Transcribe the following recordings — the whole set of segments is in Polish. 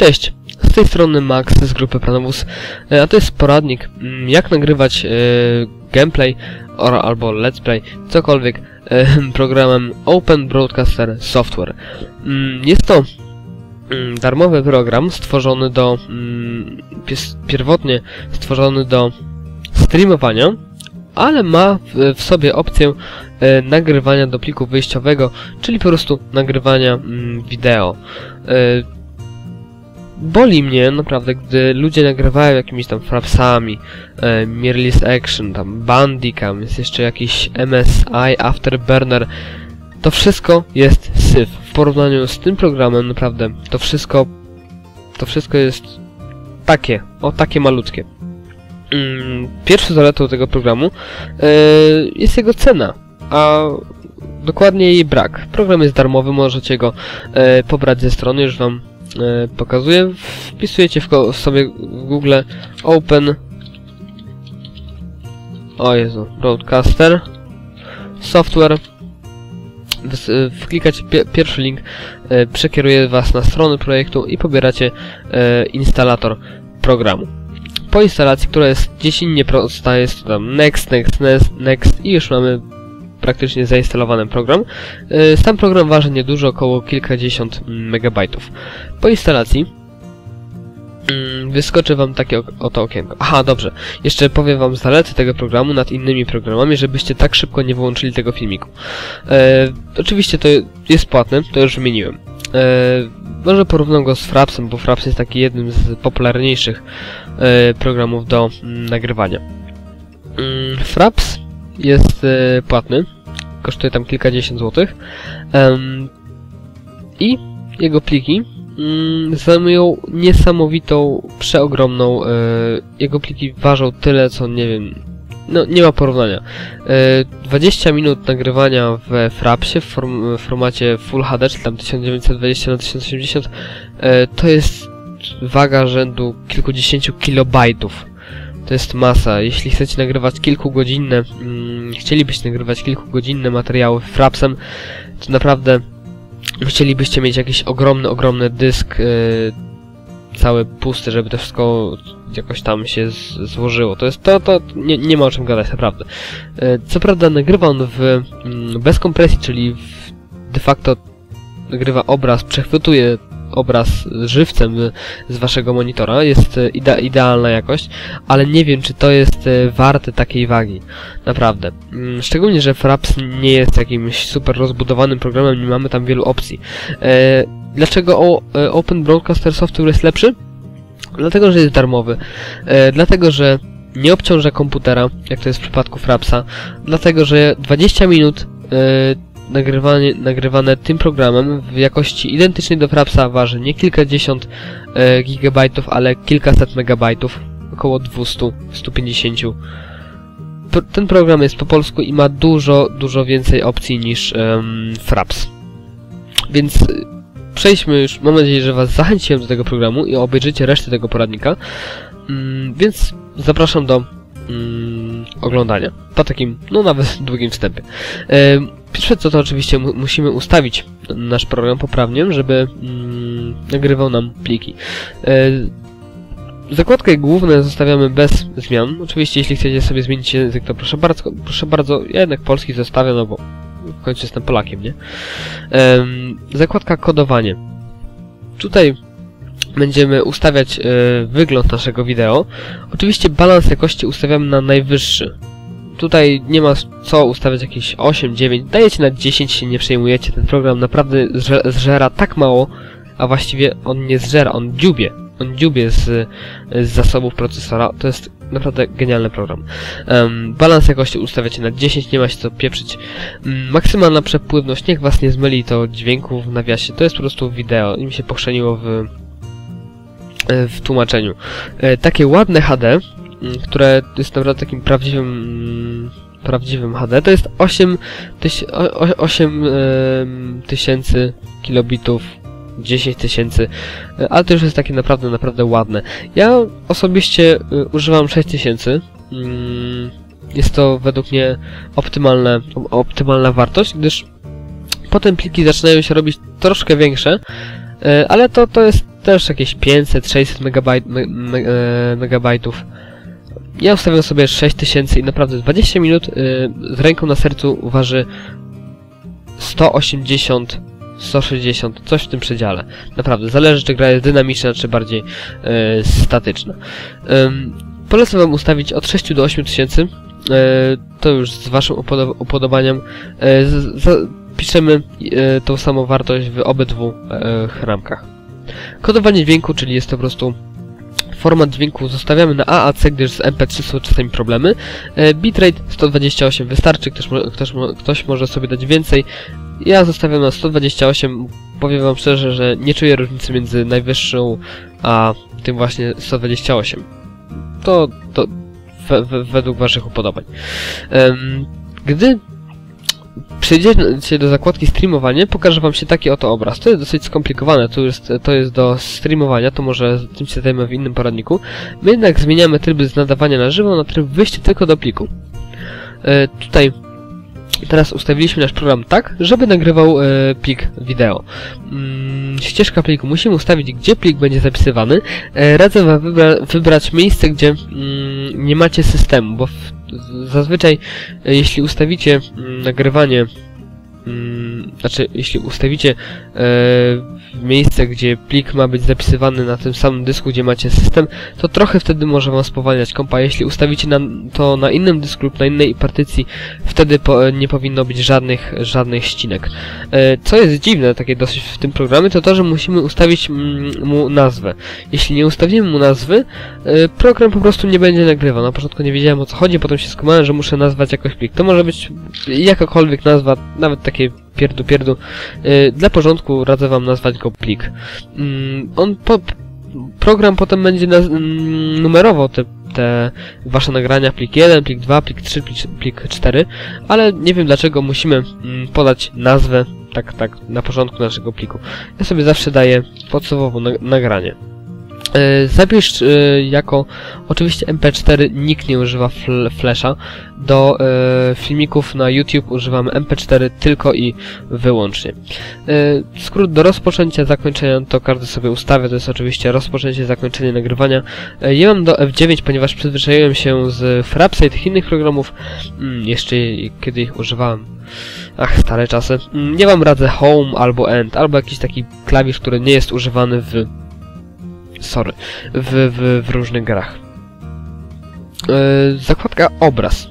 Cześć, z tej strony Max z grupy Pranowus, e, a to jest poradnik, mm, jak nagrywać e, gameplay or, albo let's play, cokolwiek, e, programem Open Broadcaster Software. Mm, Jest to mm, darmowy program stworzony do, pierwotnie stworzony do streamowania, ale ma w, sobie opcję e, nagrywania do pliku wyjściowego, czyli po prostu nagrywania wideo. E, boli mnie naprawdę, gdy ludzie nagrywają jakimiś tam frapsami, e, Mirrorless Action, tam Bandicam, jest jeszcze jakiś MSI Afterburner. To wszystko jest syf. W porównaniu z tym programem naprawdę to wszystko to wszystko jest takie, o takie malutkie. Mm, Pierwszą zaletą tego programu e, jest jego cena, a dokładnie jej brak. Program jest darmowy, możecie go e, pobrać ze strony, już wam pokazuję. Wpisujecie w sobie w Google Open o Jezu, Broadcaster Software e, wklikacie pie- pierwszy link, e, przekieruje was na stronę projektu i pobieracie e, instalator programu. Po instalacji, która jest dziecinnie prosta, jest tam next, next, next, next i już mamy praktycznie zainstalowany program. E, Sam program waży niedużo, około kilkadziesiąt megabajtów. Po instalacji mm, wyskoczy wam takie oto okienko. Aha, dobrze. Jeszcze powiem wam zalety tego programu nad innymi programami, żebyście tak szybko nie wyłączyli tego filmiku. E, oczywiście to jest płatne, to już wymieniłem. E, może porównam go z Frapsem, bo Fraps jest taki jednym z popularniejszych e, programów do mm, nagrywania. Mm, Fraps jest e, płatny, kosztuje tam kilkadziesiąt złotych i jego pliki mm, zajmują niesamowitą, przeogromną. E, jego pliki ważą tyle, co nie wiem. No, nie ma porównania. E, 20 minut nagrywania w Frapsie w, form, formacie Full HD, czyli tam 1920 na 1080 e, to jest waga rzędu kilkudziesięciu kilobajtów. To jest masa. Jeśli chcecie nagrywać kilkugodzinne, mm, chcielibyście nagrywać kilkugodzinne materiały Frapsem, to naprawdę chcielibyście mieć jakiś ogromny, ogromny dysk, yy, cały pusty, żeby to wszystko jakoś tam się złożyło. To jest to, to nie, nie ma o czym gadać, naprawdę. Yy, co prawda nagrywa on w, mm, bez kompresji, czyli w, de facto nagrywa obraz, przechwytuje obraz żywcem z waszego monitora, jest y, idea, idealna jakość, ale nie wiem, czy to jest y, warte takiej wagi. Naprawdę. Mm, Szczególnie, że Fraps nie jest jakimś super rozbudowanym programem, nie mamy tam wielu opcji. E, dlaczego e, Open Broadcaster Software jest lepszy? Dlatego, że jest darmowy. E, dlatego, że nie obciąża komputera, jak to jest w przypadku Frapsa. Dlatego, że 20 minut e, nagrywanie, nagrywane tym programem w jakości identycznej do Frapsa waży nie kilkadziesiąt e, gigabajtów, ale kilkaset megabajtów, około 200, 150. P- ten program jest po polsku i ma dużo, dużo więcej opcji niż Fraps. Więc y, przejdźmy już, mam nadzieję, że Was zachęciłem do tego programu i obejrzycie resztę tego poradnika. Mm, więc zapraszam do mm, oglądania. Po takim, no nawet długim wstępie. Em, Pierwsze co to oczywiście mu musimy ustawić nasz program poprawnie, żeby mm, nagrywał nam pliki. E, zakładkę główne zostawiamy bez zmian. Oczywiście jeśli chcecie sobie zmienić język, to proszę bardzo, proszę bardzo, ja jednak polski zostawię, no bo w końcu jestem Polakiem, nie? Zakładka kodowanie. Tutaj będziemy ustawiać e, wygląd naszego wideo. Oczywiście balans jakości ustawiamy na najwyższy. Tutaj nie ma co ustawiać jakieś 8, 9, dajecie na 10 się nie przejmujecie, ten program naprawdę zże- zżera tak mało, a właściwie on nie zżera, on dziubie, on dziubie z, z zasobów procesora, to jest naprawdę genialny program. Um, balans jakości ustawiacie na 10, nie ma się co pieprzyć. Um, maksymalna przepływność, niech was nie zmyli to dźwięku w nawiasie, to jest po prostu wideo, im się pochrzeniło w, w tłumaczeniu. E, takie ładne HD, które jest naprawdę takim prawdziwym prawdziwym HD, to jest 8, tyś, o- o- 8 em, tysięcy kilobitów, 10 tysięcy, e, ale to już jest takie naprawdę, naprawdę ładne. Ja osobiście y, używam 6000, mm, jest to według mnie optymalne, optymalna wartość, gdyż potem pliki zaczynają się robić troszkę większe, e, ale to, to jest też jakieś 500-600 megabajt, me, me, e, megabajtów. Ja ustawiam sobie 6000 i naprawdę 20 minut y, z ręką na sercu waży 180 160, coś w tym przedziale. Naprawdę, zależy czy gra jest dynamiczna, czy bardziej e, statyczna. Ym, polecam wam ustawić od 6 do 8 tysięcy. E, to już z waszym upodob upodobaniem. Z, piszemy tą samą wartość w obydwu ramkach. Kodowanie dźwięku, czyli jest to po prostu format dźwięku zostawiamy na AAC, gdyż z MP3 są czasami problemy. E, bitrate 128 wystarczy, ktoś, ktoś, ktoś może sobie dać więcej. Ja zostawiam na 128, powiem wam szczerze, że nie czuję różnicy między najwyższą a tym właśnie 128. To, to we, we, według waszych upodobań. Gdy przejdziecie do zakładki streamowanie, pokażę wam się taki oto obraz. To jest dosyć skomplikowane, to jest, to jest do streamowania, to może tym się zajmę w innym poradniku. My jednak zmieniamy tryby z nadawania na żywo na tryb wyjścia tylko do pliku. E, tutaj teraz ustawiliśmy nasz program tak, żeby nagrywał e, plik wideo. Mm, ścieżka pliku. Musimy ustawić, gdzie plik będzie zapisywany. E, radzę wam wybra wybrać miejsce, gdzie mm, nie macie systemu, bo w, zazwyczaj e, jeśli ustawicie mm, nagrywanie mm, znaczy, jeśli ustawicie e, miejsce, gdzie plik ma być zapisywany na tym samym dysku, gdzie macie system, to trochę wtedy może wam spowalniać kompa. Jeśli ustawicie na, to na innym dysku lub na innej partycji, wtedy po, nie powinno być żadnych, żadnych ścinek. E, co jest dziwne, takie dosyć w tym programie, to to, że musimy ustawić mm, mu nazwę. Jeśli nie ustawimy mu nazwy, e, program po prostu nie będzie nagrywał. Na początku nie wiedziałem o co chodzi, potem się skumałem, że muszę nazwać jakoś plik. To może być jakakolwiek nazwa, nawet takie pierdu pierdu. Yy, dla porządku radzę wam nazwać go plik. Yy, on po, program potem będzie naz, yy, numerował te, te wasze nagrania, plik 1, plik 2, plik 3, plik, plik 4, ale nie wiem dlaczego musimy mm, podać nazwę tak, tak na początku naszego pliku. Ja sobie zawsze daję podstawowo na, nagranie. E, Zapisz e, jako oczywiście MP4 nikt nie używa fl flasha. Do e, filmików na YouTube używamy MP4 tylko i wyłącznie. E, skrót do rozpoczęcia, zakończenia to każdy sobie ustawia, to jest oczywiście rozpoczęcie, zakończenie nagrywania. Ja mam do F9, ponieważ przyzwyczaiłem się z Frapsa i tych innych programów, mm, jeszcze kiedy ich używałem. Ach, stare czasy. Mm, nie wam radzę Home albo End, albo jakiś taki klawisz, który nie jest używany w sorry, w, w, w różnych grach. E, zakładka obraz.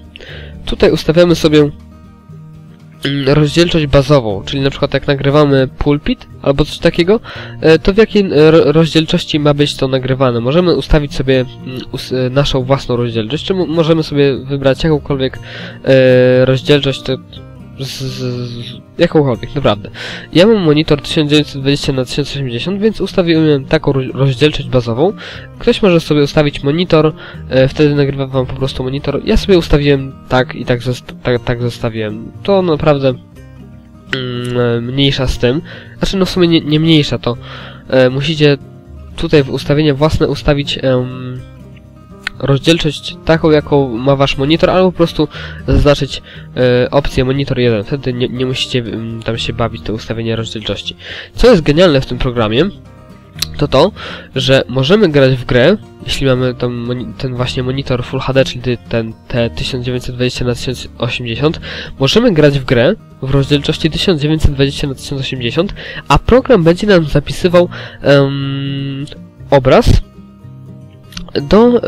Tutaj ustawiamy sobie mm, rozdzielczość bazową, czyli na przykład jak nagrywamy pulpit albo coś takiego, e, to w jakiej e, rozdzielczości ma być to nagrywane. Możemy ustawić sobie mm, naszą własną rozdzielczość, czy możemy sobie wybrać jakąkolwiek rozdzielczość, z, z, z jakąkolwiek, naprawdę. Ja mam monitor 1920 na 1080, więc ustawiłem taką rozdzielczość bazową. Ktoś może sobie ustawić monitor, e, wtedy nagrywa wam po prostu monitor. Ja sobie ustawiłem tak i tak, tak, tak zostawiłem. To naprawdę mm, mniejsza z tym. Znaczy, no w sumie nie, nie mniejsza, to e, musicie tutaj w ustawienia własne ustawić rozdzielczość taką, jaką ma wasz monitor, albo po prostu zaznaczyć e, opcję monitor 1. Wtedy nie, nie musicie m, tam się bawić te ustawienia rozdzielczości. Co jest genialne w tym programie, to to, że możemy grać w grę, jeśli mamy ten właśnie monitor Full HD, czyli ten te 1920 na 1080, możemy grać w grę w rozdzielczości 1920 na 1080, a program będzie nam zapisywał um, obraz do e,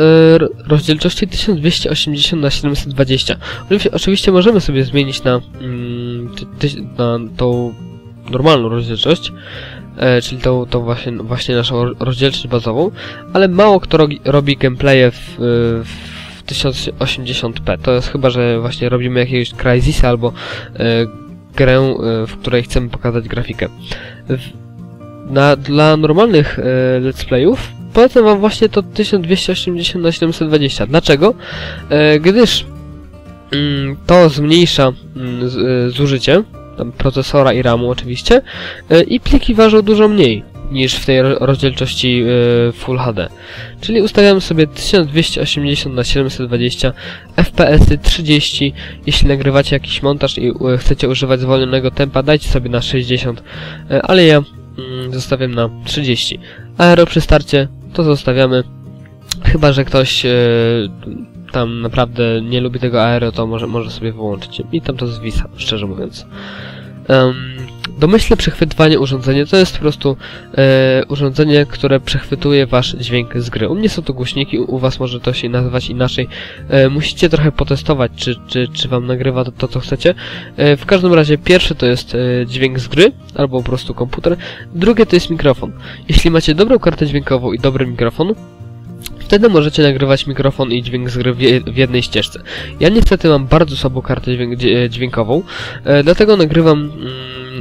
rozdzielczości 1280 na 720. Oczywiście możemy sobie zmienić na, mm, na tą normalną rozdzielczość, e, czyli tą, tą właśnie, właśnie naszą rozdzielczość bazową, ale mało kto robi, gameplaye w, w 1080p. To jest chyba, że właśnie robimy jakiegoś Crysisa albo e, grę, e, w której chcemy pokazać grafikę. W, na, dla normalnych e, let's playów polecam wam właśnie to 1280 na 720. Dlaczego? E, gdyż mm, to zmniejsza mm, e, zużycie tam procesora i RAMu oczywiście e, i pliki ważą dużo mniej niż w tej rozdzielczości Full HD. Czyli ustawiam sobie 1280 na 720 FPS 30. Jeśli nagrywacie jakiś montaż i chcecie używać zwolnionego tempa, dajcie sobie na 60, e, ale ja mm, zostawiam na 30. Aero przy starcie to zostawiamy. Chyba, że ktoś e, tam naprawdę nie lubi tego aero, to może, może sobie wyłączyć. I tam to zwisa, szczerze mówiąc. Um, domyślne przechwytywanie urządzenia to jest po prostu e, urządzenie, które przechwytuje wasz dźwięk z gry. U mnie są to głośniki, u was może to się nazywać inaczej. E, musicie trochę potestować, czy, czy, czy wam nagrywa to, to co chcecie. E, w każdym razie pierwszy to jest e, dźwięk z gry, albo po prostu komputer. Drugie to jest mikrofon. Jeśli macie dobrą kartę dźwiękową i dobry mikrofon, Wtedy możecie nagrywać mikrofon i dźwięk z gry w jednej ścieżce. Ja niestety mam bardzo słabą kartę dźwiękową, e, dlatego nagrywam mm,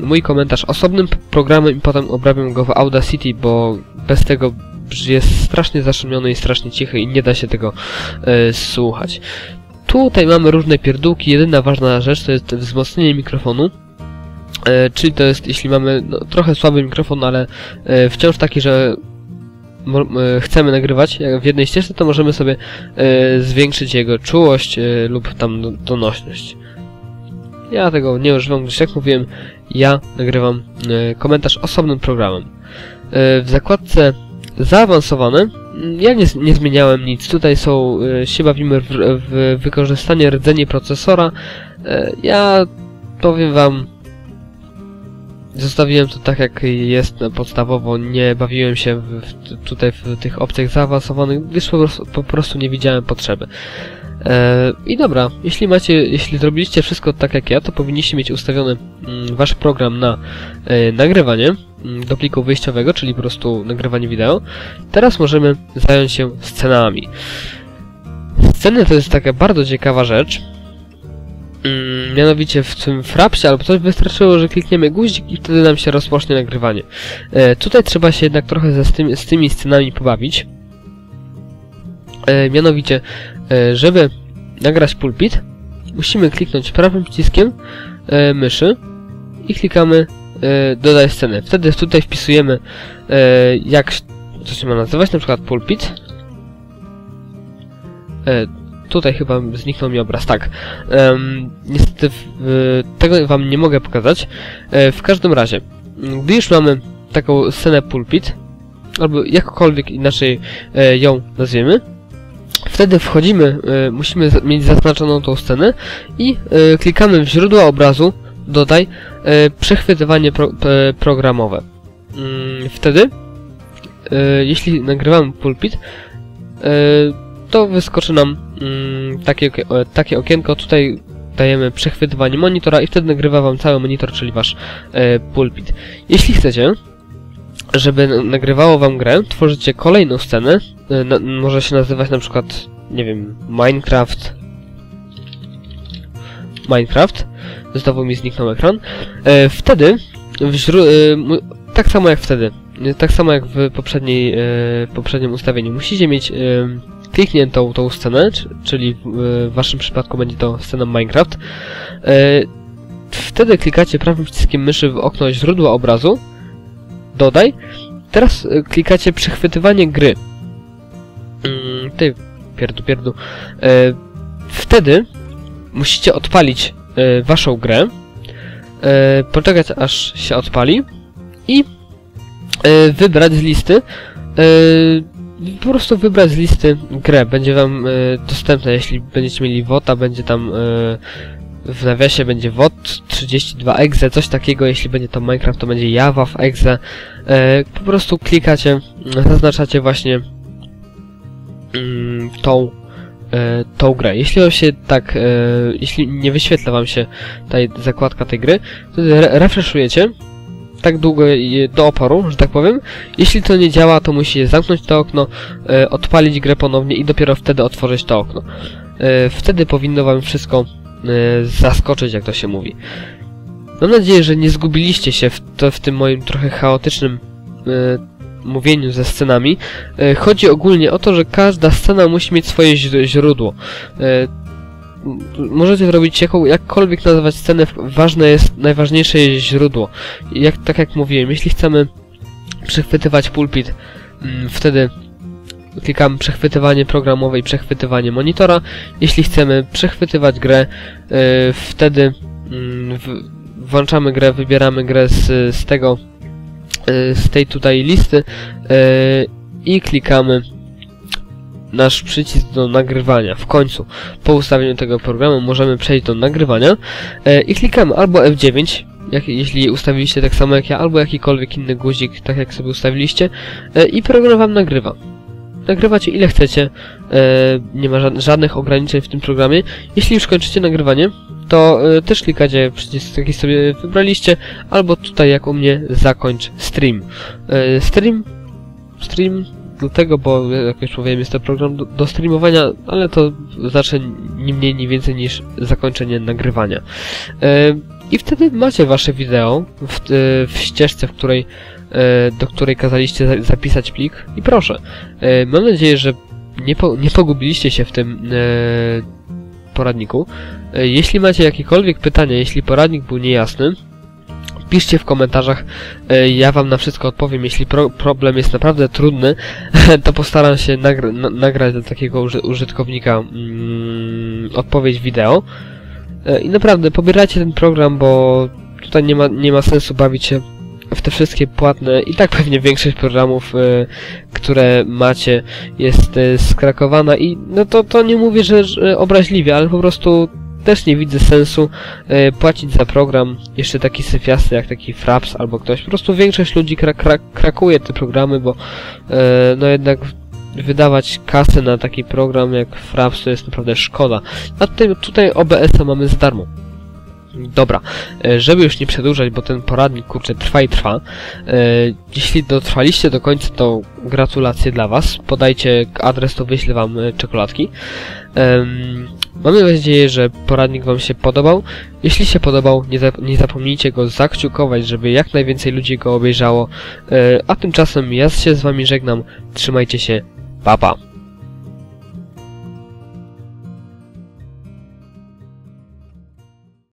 mój komentarz osobnym programem i potem obrabiam go w Audacity, bo bez tego jest strasznie zaszumiony i strasznie cichy i nie da się tego e, słuchać. Tutaj mamy różne pierdółki, jedyna ważna rzecz to jest wzmocnienie mikrofonu. E, czyli to jest, jeśli mamy no, trochę słaby mikrofon, ale e, wciąż taki, że chcemy nagrywać w jednej ścieżce, to możemy sobie e, zwiększyć jego czułość e, lub tam donośność. Ja tego nie używam, gdyż jak mówiłem, ja nagrywam komentarz osobnym programem. W zakładce zaawansowane ja nie, nie zmieniałem nic. Tutaj są, się bawimy w, w wykorzystanie rdzeni procesora. Ja powiem wam, Zostawiłem to tak jak jest podstawowo, nie bawiłem się w, tutaj w tych opcjach zaawansowanych, gdyż po po prostu nie widziałem potrzeby. E, I dobra, jeśli macie, jeśli zrobiliście wszystko tak jak ja, to powinniście mieć ustawiony mm, wasz program na e, nagrywanie mm, do pliku wyjściowego, czyli po prostu nagrywanie wideo. Teraz możemy zająć się scenami. Sceny to jest taka bardzo ciekawa rzecz, Mm, mianowicie w tym frapsie albo coś wystarczyło, że klikniemy guzik i wtedy nam się rozpocznie nagrywanie. E, tutaj trzeba się jednak trochę z, tymi, z tymi scenami pobawić. E, mianowicie, e, żeby nagrać pulpit, musimy kliknąć prawym przyciskiem e, myszy i klikamy e, dodaj scenę. Wtedy tutaj wpisujemy e, jak co się ma nazywać, na przykład pulpit. E, Tutaj chyba zniknął mi obraz, tak. Um, niestety w, tego wam nie mogę pokazać. E, w każdym razie, gdy już mamy taką scenę pulpit, albo jakkolwiek inaczej e, ją nazwiemy, wtedy wchodzimy, e, musimy mieć zaznaczoną tą scenę i e, klikamy w źródło obrazu, dodaj, e, przechwytywanie pro, programowe. Mm, wtedy, jeśli nagrywamy pulpit, to wyskoczy nam mm, takie, takie okienko. Tutaj dajemy przechwytywanie monitora i wtedy nagrywa wam cały monitor, czyli wasz pulpit. Jeśli chcecie, żeby nagrywało wam grę, tworzycie kolejną scenę. E, na, może się nazywać na przykład, nie wiem, Minecraft. Minecraft. Znowu mi zniknął ekran. E, wtedy, e, tak samo jak wtedy, tak samo jak w poprzedniej, e, poprzednim ustawieniu, musicie mieć klikniętą tą scenę, czyli w waszym przypadku będzie to scena Minecraft, e, wtedy klikacie prawym przyciskiem myszy w okno źródła obrazu, dodaj, teraz e, klikacie przechwytywanie gry. Mm, ty, pierdu, pierdu. E, wtedy musicie odpalić waszą grę, poczekać aż się odpali i wybrać z listy po prostu wybrać z listy grę. Będzie wam y, dostępna, jeśli będziecie mieli WOTA, będzie tam y, w nawiasie będzie WOT 32 exe, coś takiego, jeśli będzie to Minecraft, to będzie Java w exe. Y, po prostu klikacie, zaznaczacie właśnie mm, tą tą grę. Jeśli on się tak, jeśli nie wyświetla wam się ta zakładka tej gry, to refreshujecie tak długo do oporu, że tak powiem. Jeśli to nie działa, to musicie zamknąć to okno, e, odpalić grę ponownie i dopiero wtedy otworzyć to okno. E, wtedy powinno wam wszystko e, zaskoczyć, jak to się mówi. Mam nadzieję, że nie zgubiliście się w, to, w tym moim trochę chaotycznym e, mówieniu ze scenami. E, chodzi ogólnie o to, że każda scena musi mieć swoje źródło. E, możecie zrobić jaką, jakkolwiek nazwać scenę, ważne jest, najważniejsze jest źródło. Jak, tak jak mówiłem, jeśli chcemy przechwytywać pulpit, mm, wtedy klikamy przechwytywanie programowe i przechwytywanie monitora. Jeśli chcemy przechwytywać grę, yy, wtedy yy, włączamy grę, wybieramy grę z, z tego e, z tej tutaj listy e, i klikamy nasz przycisk do nagrywania. W końcu, po ustawieniu tego programu możemy przejść do nagrywania i klikamy albo F9, jak, jeśli ustawiliście tak samo jak ja, albo jakikolwiek inny guzik, tak jak sobie ustawiliście i program wam nagrywa. Nagrywacie ile chcecie, e, nie ma ża żadnych ograniczeń w tym programie. Jeśli już kończycie nagrywanie, to e, też klikacie przycisk, jaki sobie wybraliście, albo tutaj jak u mnie, zakończ stream. E, stream, stream, dlatego, bo jak już mówiłem, jest to program do, do streamowania, ale to znaczy ni mniej, ni więcej niż zakończenie nagrywania. I wtedy macie wasze wideo w, w ścieżce, w której, do której kazaliście za zapisać plik i proszę. E, mam nadzieję, że nie, po, nie pogubiliście się w tym e, poradniku. E, jeśli macie jakiekolwiek pytania, jeśli poradnik był niejasny, piszcie w komentarzach, e, ja wam na wszystko odpowiem. Jeśli pro problem jest naprawdę trudny, to postaram się nagra na nagrać do takiego uży użytkownika mm, odpowiedź wideo. E, I naprawdę pobierajcie ten program, bo tutaj nie ma, nie ma sensu bawić się w te wszystkie płatne i tak pewnie większość programów, e, które macie jest e, skrakowana i no to, to nie mówię, że, obraźliwie, ale po prostu też nie widzę sensu e, płacić za program jeszcze taki syfiasty jak taki Fraps albo ktoś. Po prostu większość ludzi kra kra krakuje te programy, bo e, no jednak wydawać kasę na taki program jak Fraps to jest naprawdę szkoda. A tutaj, tutaj OBS-a mamy za darmo. Dobra, e, żeby już nie przedłużać, bo ten poradnik kurczę trwa i trwa. E, jeśli dotrwaliście do końca, to gratulacje dla Was. Podajcie adres, to wyślę Wam e, czekoladki. Mamy nadzieję, że poradnik Wam się podobał. Jeśli się podobał, nie, zap nie zapomnijcie go zakciukować, żeby jak najwięcej ludzi go obejrzało. A tymczasem ja się z Wami żegnam. Trzymajcie się. Pa, pa.